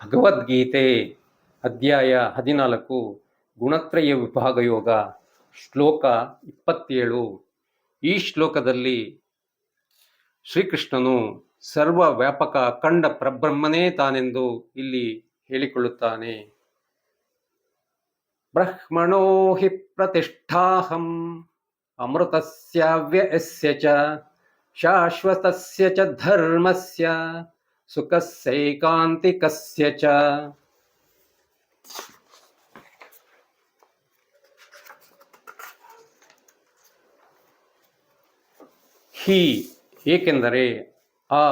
ಭಗವದ್ಗೀತೆ ಅಧ್ಯಾಯ ಹದಿನಾಲ್ಕು, ಗುಣತ್ರಯ ವಿಭಾಗ ಯೋಗ ಶ್ಲೋಕ ಇಪ್ಪತ್ತೇಳು. ಈ ಶ್ಲೋಕದಲ್ಲಿ ಶ್ರೀಕೃಷ್ಣನು ಸರ್ವ ವ್ಯಾಪಕ ಅಖಂಡ ಪ್ರಬ್ರಹ್ಮನೇ ತಾನೆಂದು ಇಲ್ಲಿ ಹೇಳಿಕೊಳ್ಳುತ್ತಾನೆ. ಬ್ರಹ್ಮಣೋ ಹಿ ಪ್ರತಿಷ್ಠಾಹಂ ಅಮೃತಸ್ಯ ವ್ಯಯಸ್ಯ ಚ, ಶಾಶ್ವತಸ್ಯ ಚ ಧರ್ಮಸ್ಯ ಸುಖಸ್ಯೈಕಾಂತಿಕಸ್ಯ ಚ ಹಿ ಏಕೆಂದರೆ ಆ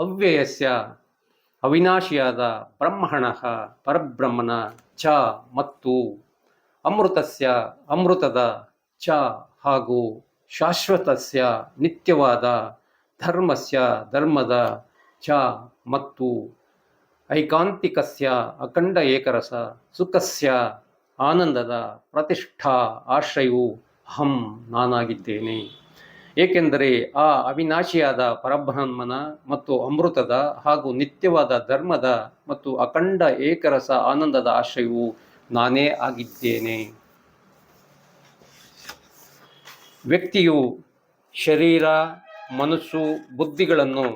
ಅವ್ಯಯಸ್ಯ ಅವಿನಾಶಿಯಾದ ಬ್ರಹ್ಮಣ ಪರಬ್ರಹ್ಮನ ಚ ಮತ್ತು ಅಮೃತಸ್ಯ ಅಮೃತದ ಚ ಹಾಗೂ ಶಾಶ್ವತಸ್ಯ ನಿತ್ಯವಾದ ಧರ್ಮಸ್ಯ ಧರ್ಮದ ಚ ಮತ್ತು ಐಕಾಂತಿಕಸ್ಯ ಅಖಂಡ ಏಕರಸ ಸುಖಸ್ಯ ಆನಂದದ ಪ್ರತಿಷ್ಠಾ ಆಶ್ರಯವು ಅಹಂ ನಾನಾಗಿದ್ದೇನೆ. ಏಕೆಂದರೆ ಆ ಅವಿನಾಶಿಯಾದ ಪರಬ್ರಹ್ಮನ ಮತ್ತು ಅಮೃತದ ಹಾಗೂ ನಿತ್ಯವಾದ ಧರ್ಮದ ಮತ್ತು ಅಖಂಡ ಏಕರಸ ಆನಂದದ ಆಶ್ರಯವು ನಾನೇ ಆಗಿದ್ದೇನೆ. ವ್ಯಕ್ತಿಯು ಶರೀರ, ಮನಸ್ಸು, ಬುದ್ಧಿಗಳನ್ನು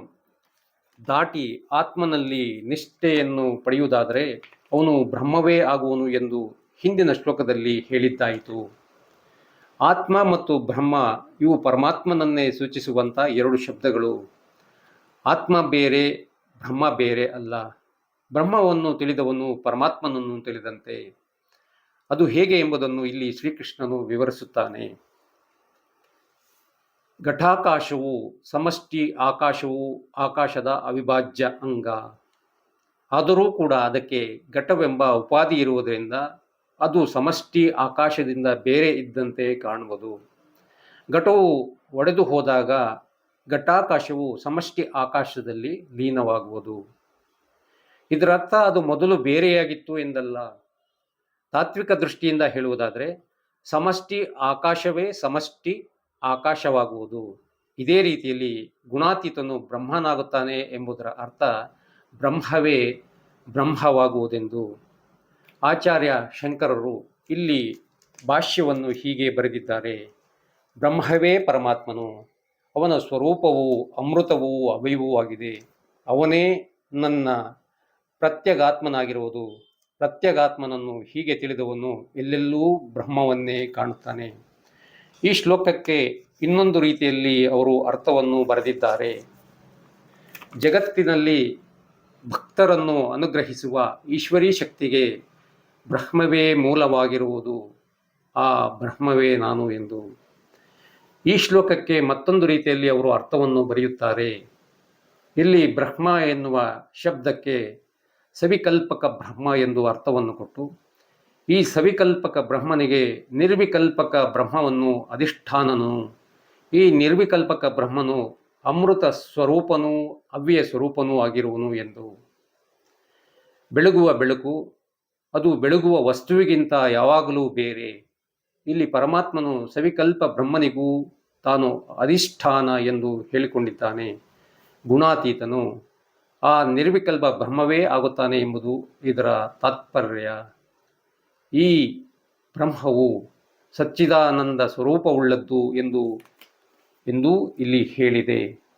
ದಾಟಿ ಆತ್ಮನಲ್ಲಿ ನಿಷ್ಠೆಯನ್ನು ಪಡೆಯುವುದಾದರೆ ಅವನು ಬ್ರಹ್ಮವೇ ಆಗುವನು ಎಂದು ಹಿಂದಿನ ಶ್ಲೋಕದಲ್ಲಿ ಹೇಳಿದ್ದಾಯಿತು. ಆತ್ಮ ಮತ್ತು ಬ್ರಹ್ಮ ಇವು ಪರಮಾತ್ಮನನ್ನೇ ಸೂಚಿಸುವಂಥ ಎರಡು ಶಬ್ದಗಳು. ಆತ್ಮ ಬೇರೆ, ಬ್ರಹ್ಮ ಬೇರೆ ಅಲ್ಲ. ಬ್ರಹ್ಮವನ್ನು ತಿಳಿದವನು ಪರಮಾತ್ಮನನ್ನು ತಿಳಿದಂತೆ. ಅದು ಹೇಗೆ ಎಂಬುದನ್ನು ಇಲ್ಲಿ ಶ್ರೀಕೃಷ್ಣನು ವಿವರಿಸುತ್ತಾನೆ. ಘಟಾಕಾಶವು, ಸಮಷ್ಟಿ ಆಕಾಶವು ಆಕಾಶದ ಅವಿಭಾಜ್ಯ ಅಂಗ. ಆದರೂ ಕೂಡ ಅದಕ್ಕೆ ಘಟವೆಂಬ ಉಪಾಧಿ ಇರುವುದರಿಂದ ಅದು ಸಮಷ್ಟಿ ಆಕಾಶದಿಂದ ಬೇರೆ ಇದ್ದಂತೆ ಕಾಣುವುದು. ಘಟವು ಒಡೆದು ಹೋದಾಗ ಘಟಾಕಾಶವು ಸಮಷ್ಟಿ ಆಕಾಶದಲ್ಲಿ ಲೀನವಾಗುವುದು. ಇದರರ್ಥ ಅದು ಮೊದಲು ಬೇರೆಯಾಗಿತ್ತು ಎಂದಲ್ಲ. ತಾತ್ವಿಕ ದೃಷ್ಟಿಯಿಂದ ಹೇಳುವುದಾದರೆ, ಸಮಷ್ಟಿ ಆಕಾಶವೇ ಸಮಷ್ಟಿ ಆಕಾಶವಾಗುವುದು. ಇದೇ ರೀತಿಯಲ್ಲಿ ಗುಣಾತೀತನು ಬ್ರಹ್ಮನಾಗುತ್ತಾನೆ ಎಂಬುದರ ಅರ್ಥ ಬ್ರಹ್ಮವೇ ಬ್ರಹ್ಮವಾಗುವುದೆಂದು. ಆಚಾರ್ಯ ಶಂಕರರು ಇಲ್ಲಿ ಭಾಷ್ಯವನ್ನು ಹೀಗೆ ಬರೆದಿದ್ದಾರೆ. ಬ್ರಹ್ಮವೇ ಪರಮಾತ್ಮನು. ಅವನ ಸ್ವರೂಪವು ಅಮೃತವೂ ಅವಯವೂ ಆಗಿದೆ. ಅವನೇ ನನ್ನ ಪ್ರತ್ಯಗಾತ್ಮನಾಗಿರುವುದು. ಪ್ರತ್ಯಗಾತ್ಮನನ್ನು ಹೀಗೆ ತಿಳಿದವನು ಎಲ್ಲೆಲ್ಲೂ ಬ್ರಹ್ಮವನ್ನೇ ಕಾಣುತ್ತಾನೆ. ಈ ಶ್ಲೋಕಕ್ಕೆ ಇನ್ನೊಂದು ರೀತಿಯಲ್ಲಿ ಅವರು ಅರ್ಥವನ್ನು ಬರೆದಿದ್ದಾರೆ. ಜಗತ್ತಿನಲ್ಲಿ ಭಕ್ತರನ್ನು ಅನುಗ್ರಹಿಸುವ ಈಶ್ವರೀ ಶಕ್ತಿಗೆ ಬ್ರಹ್ಮವೇ ಮೂಲವಾಗಿರುವುದು. ಆ ಬ್ರಹ್ಮವೇ ನಾನು ಎಂದು. ಈ ಶ್ಲೋಕಕ್ಕೆ ಮತ್ತೊಂದು ರೀತಿಯಲ್ಲಿ ಅವರು ಅರ್ಥವನ್ನು ಬರೆಯುತ್ತಾರೆ. ಇಲ್ಲಿ ಬ್ರಹ್ಮ ಎನ್ನುವ ಶಬ್ದಕ್ಕೆ ಸವಿಕಲ್ಪಕ ಬ್ರಹ್ಮ ಎಂದು ಅರ್ಥವನ್ನು ಕೊಟ್ಟು ಈ ಸವಿಕಲ್ಪಕ ಬ್ರಹ್ಮನಿಗೆ ನಿರ್ವಿಕಲ್ಪಕ ಬ್ರಹ್ಮವನ್ನು ಅಧಿಷ್ಠಾನನು. ಈ ನಿರ್ವಿಕಲ್ಪಕ ಬ್ರಹ್ಮನು ಅಮೃತ ಸ್ವರೂಪನೂ ಅವ್ಯಯ ಸ್ವರೂಪನೂ ಆಗಿರುವನು ಎಂದು. ಬೆಳಗುವ ಬೆಳಕು, ಅದು ಬೆಳಗುವ ವಸ್ತುವಿಗಿಂತ ಯಾವಾಗಲೂ ಬೇರೆ. ಇಲ್ಲಿ ಪರಮಾತ್ಮನು ಸವಿಕಲ್ಪ ಬ್ರಹ್ಮನಿಗೂ ತಾನು ಅಧಿಷ್ಠಾನ ಎಂದು ಹೇಳಿಕೊಂಡಿದ್ದಾನೆ. ಗುಣಾತೀತನು, ಆ ನಿರ್ವಿಕಲ್ಪ ಬ್ರಹ್ಮವೇ ಆಗುತ್ತಾನೆ ಎಂಬುದು ಇದರ ತಾತ್ಪರ್ಯ. ಈ ಬ್ರಹ್ಮವು ಸಚ್ಚಿದಾನಂದ ಸ್ವರೂಪವುಳ್ಳದ್ದು ಎಂದು ಎಂದು ಇಲ್ಲಿ ಹೇಳಿದೆ.